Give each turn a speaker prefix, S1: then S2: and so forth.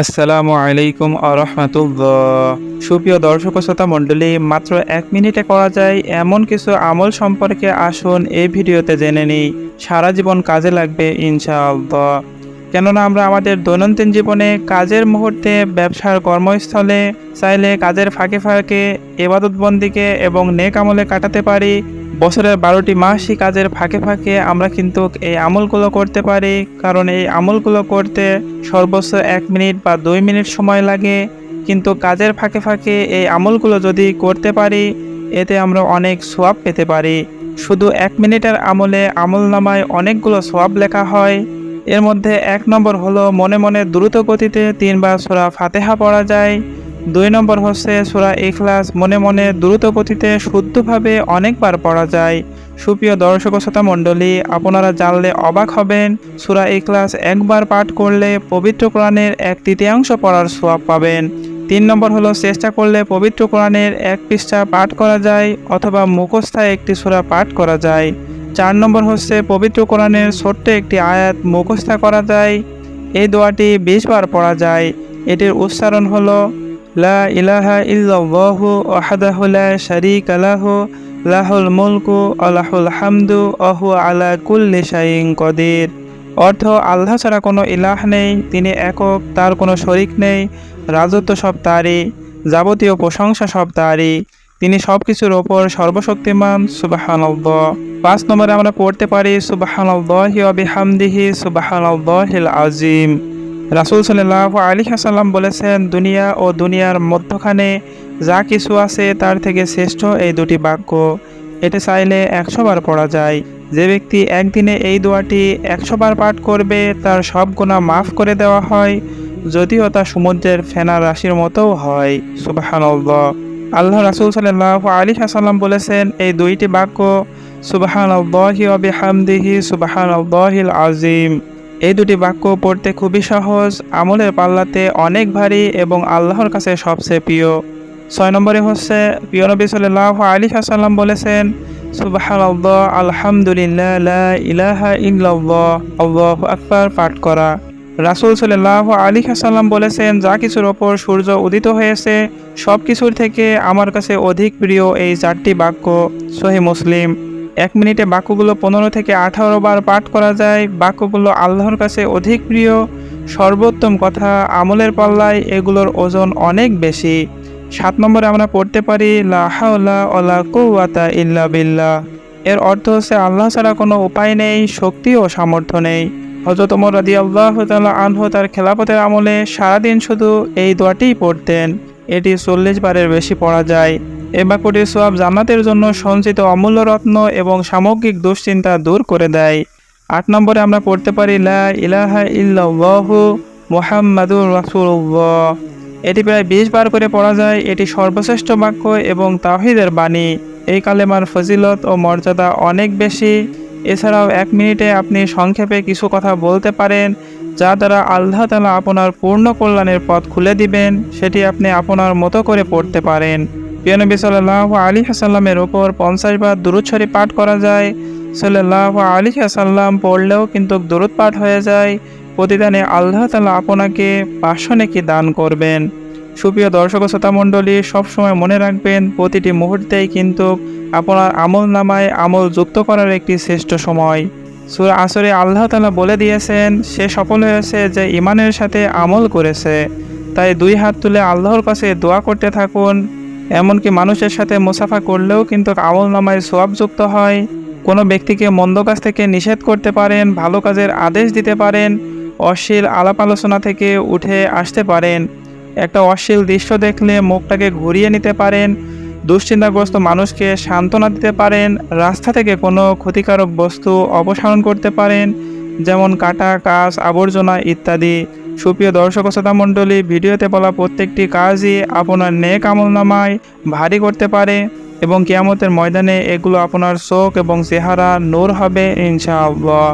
S1: আসসালামু আলাইকুম আরহামতুল্লাহ। সুপ্রিয় দর্শক শ্রোতা মণ্ডলী, মাত্র এক মিনিটে করা যায় এমন কিছু আমল সম্পর্কে আসুন এই ভিডিওতে জেনে নিই। সারা জীবন কাজে লাগবে ইনশাআল্লাহ। কেননা আমরা আমাদের দৈনন্দিন জীবনে কাজের মুহূর্তে, ব্যবসার কর্মস্থলে চাইলে কাজের ফাঁকে ফাঁকে এবাদতবন্দিকে এবং নেক আমলে কাটাতে পারি। বছরের বারোটি মাসই কাজের ফাঁকে ফাঁকে আমরা কিন্তু এই আমলগুলো করতে পারি। কারণ এই আমলগুলো করতে সর্বোচ্চ এক মিনিট বা দুই মিনিট সময় লাগে। কিন্তু কাজের ফাঁকে ফাঁকে এই আমলগুলো যদি করতে পারি, এতে আমরা অনেক সোয়াব পেতে পারি। শুধু এক মিনিটের আমলে আমল নামায় অনেকগুলো সোয়াব লেখা হয়। এর মধ্যে এক নম্বর হলো মনে মনে দ্রুত গতিতে তিনবার সোরা ফাতেহা পড়া যায়। দুই নম্বর হচ্ছে সুরা ইখলাস মনে মনে দ্রুত গতিতে শুদ্ধভাবে অনেকবার পড়া যায়। সুপ্রিয় দর্শক শ্রোতা মণ্ডলী, আপনারা জানলে অবাক হবেন, সুরা ইখলাস একবার পাঠ করলে পবিত্র কোরআনের এক তৃতীয়াংশ পড়ার সোয়াব পাবেন। তিন নম্বর হলো চেষ্টা করলে পবিত্র কোরআনের এক পৃষ্ঠা পাঠ করা যায় অথবা মুখস্থায় একটি সুরা পাঠ করা যায়। চার নম্বর হচ্ছে, পবিত্র কোরআনের ছোট্ট একটি আয়াত মুখস্থা করা যায়। এই দোয়াটি বিশ বার পড়া যায়। এটির উচ্চারণ হল, লা ইলাহা ইল্লাল্লাহু ওয়াহদাহু লা শারীকা লাহু, লাহুল মুলকু ওয়া লাহুল হামদু হুয়া আলা কুল্লি কদির। অর্থ, আল্লাহ ছাড়া কোনো ইলাহ নেই, তিনি একক, তার কোনো শরিক নেই, রাজত্ব সব তারই, যাবতীয় প্রশংসা সব তারই। তিনি সব কিছুর ওপর সর্বশক্তিমান, সুবাহানল্লাহ। পাঁচ নম্বরে আমরা পড়তে পারি, সুবাহানল্লাহি ওয়া বিহামদিহি, সুবাহানল্লাহিল আজিম রাসুল সাল্লাহ আলী হাসাল্লাম বলেছেন, দুনিয়া ও দুনিয়ার মধ্যখানে যা কিছু আছে, তার থেকে শ্রেষ্ঠ এই দুটি বাক্য। এটি চাইলে একশো বার পড়া যায়। যে ব্যক্তি একদিনে এই দোয়াটি একশো বার পাঠ করবে, তার সব গুণা মাফ করে দেওয়া হয়, যদিও তা সমুদ্রের ফেনা রাশির মতোও হয়। সুবাহানল্লাহ। আল্লাহ রাসুল সাল্লাহ আলী হাসাল্লাম বলেছেন, এই দুইটি বাক্য সুবাহান আল্লাহি হামদিহি সুবাহান আল্লাহিল আজিম এই দুটি বাক্য পড়তে খুবই সহজ, আমলের পাল্লাতে অনেক ভারী এবং আল্লাহর কাছে সবচেয়ে প্রিয়। ছয় নম্বরে হচ্ছে, প্রিয় নবী সাল্লাহ আলী হাসাল্লাম বলেছেন সুবাহান আল্লাহ আলহামদুলিল্লাহ ইলাহা ইল্লাল্লাহ, আল্লাহ আকবার, পাঠ করা। রাসুল সাল্লাহ আলী হাসাল্লাম বলেছেন, যা কিছুর ওপর সূর্য উদিত হয়েছে, সব কিছুর থেকে আমার কাছে অধিক প্রিয় এই চারটি বাক্য। সহি মুসলিম। এক মিনিটে বাক্যগুলো পনেরো থেকে আঠারো বার পাঠ করা যায়। বাক্যগুলো আল্লাহর কাছে অধিক প্রিয়। সর্বোত্তম কথা, আমলের পাল্লায় এগুলোর ওজন অনেক বেশি। সাত নম্বরে আমরা পড়তে পারি ওলা ইল্লা বিল্লাহ। এর অর্থ হচ্ছে, আল্লাহ ছাড়া কোনো উপায় নেই, শক্তি ও সামর্থ্য নেই। হজরত ওমর আল্লাহ আনহু তার খেলাপথের আমলে সারাদিন শুধু এই দোয়াটিই পড়তেন। এটি চল্লিশ বারের বেশি পড়া যায়। এ বাক্যটির সোয়াব জান্নাতের জন্য সঞ্চিত অমূল্য রত্ন এবং সামগ্রিক দুশ্চিন্তা দূর করে দেয়। আট নম্বরে আমরা পড়তে পারি, লা ইলাহা ইল্লাল্লাহু মুহাম্মাদুর রাসূলুল্লাহ। এটি প্রায় বিশ বার করে পড়া যায়। এটি সর্বশ্রেষ্ঠ বাক্য এবং তাহিদের বাণী। এই কালেমার ফজিলত ও মর্যাদা অনেক বেশি। এছাড়াও এক মিনিটে আপনি সংক্ষেপে কিছু কথা বলতে পারেন, যা দ্বারা আল্লাহ তালা আপনার পূর্ণ কল্যাণের পথ খুলে দিবেন, সেটি আপনি আপনার মতো করে পড়তে পারেন। পিয়ানবী সাল্লাহ আলী হাসাল্লামের ওপর পঞ্চাশ বার দুরুৎসরি পাঠ করা যায়। সাল্লাহ আলী হাসাল্লাম পড়লেও কিন্তু দূরত পাঠ হয়ে যায়। প্রতিদানে আল্লাহ তালা আপনাকে পাঁচশো নাকি দান করবেন? সুপ্রিয় দর্শক শ্রোতা মণ্ডলী, সবসময় মনে রাখবেন, প্রতিটি মুহূর্তেই কিন্তু আপনার আমল নামায় আমল যুক্ত করার একটি শ্রেষ্ঠ সময়। সুরা আসরে আল্লাহ তালা বলে দিয়েছেন, সে সফল হয়েছে যে ইমানের সাথে আমল করেছে। তাই দুই হাত তুলে আল্লাহর কাছে দোয়া করতে থাকুন। এমনকি মানুষের সাথে মুসাফা করলেও কিন্তু আমল নামায় সোয়াব যুক্ত হয়। কোনো ব্যক্তিকে মন্দ কাজ থেকে নিষেধ করতে পারেন, ভালো কাজের আদেশ দিতে পারেন, অশ্লীল আলাপ আলোচনা থেকে উঠে আসতে পারেন। একটা অশ্লীল দৃশ্য দেখলে মুখটাকে ঘুরিয়ে নিতে পারেন, দুশ্চিন্তাগ্রস্ত মানুষকে সান্ত্বনা দিতে পারেন, রাস্তা থেকে কোনো ক্ষতিকারক বস্তু অপসারণ করতে পারেন, যেমন কাটা কাজ আবর্জনা ইত্যাদি। সুপ্রিয় দর্শক শ্রোতা মণ্ডলী, ভিডিওতে বলা প্রত্যেকটি কাজই আপনার নেক আমল নামায় ভারী করতে পারে এবং কেয়ামতের ময়দানে এগুলো আপনার চোখ এবং চেহারা নূর হবে, ইনশাআল্লাহ।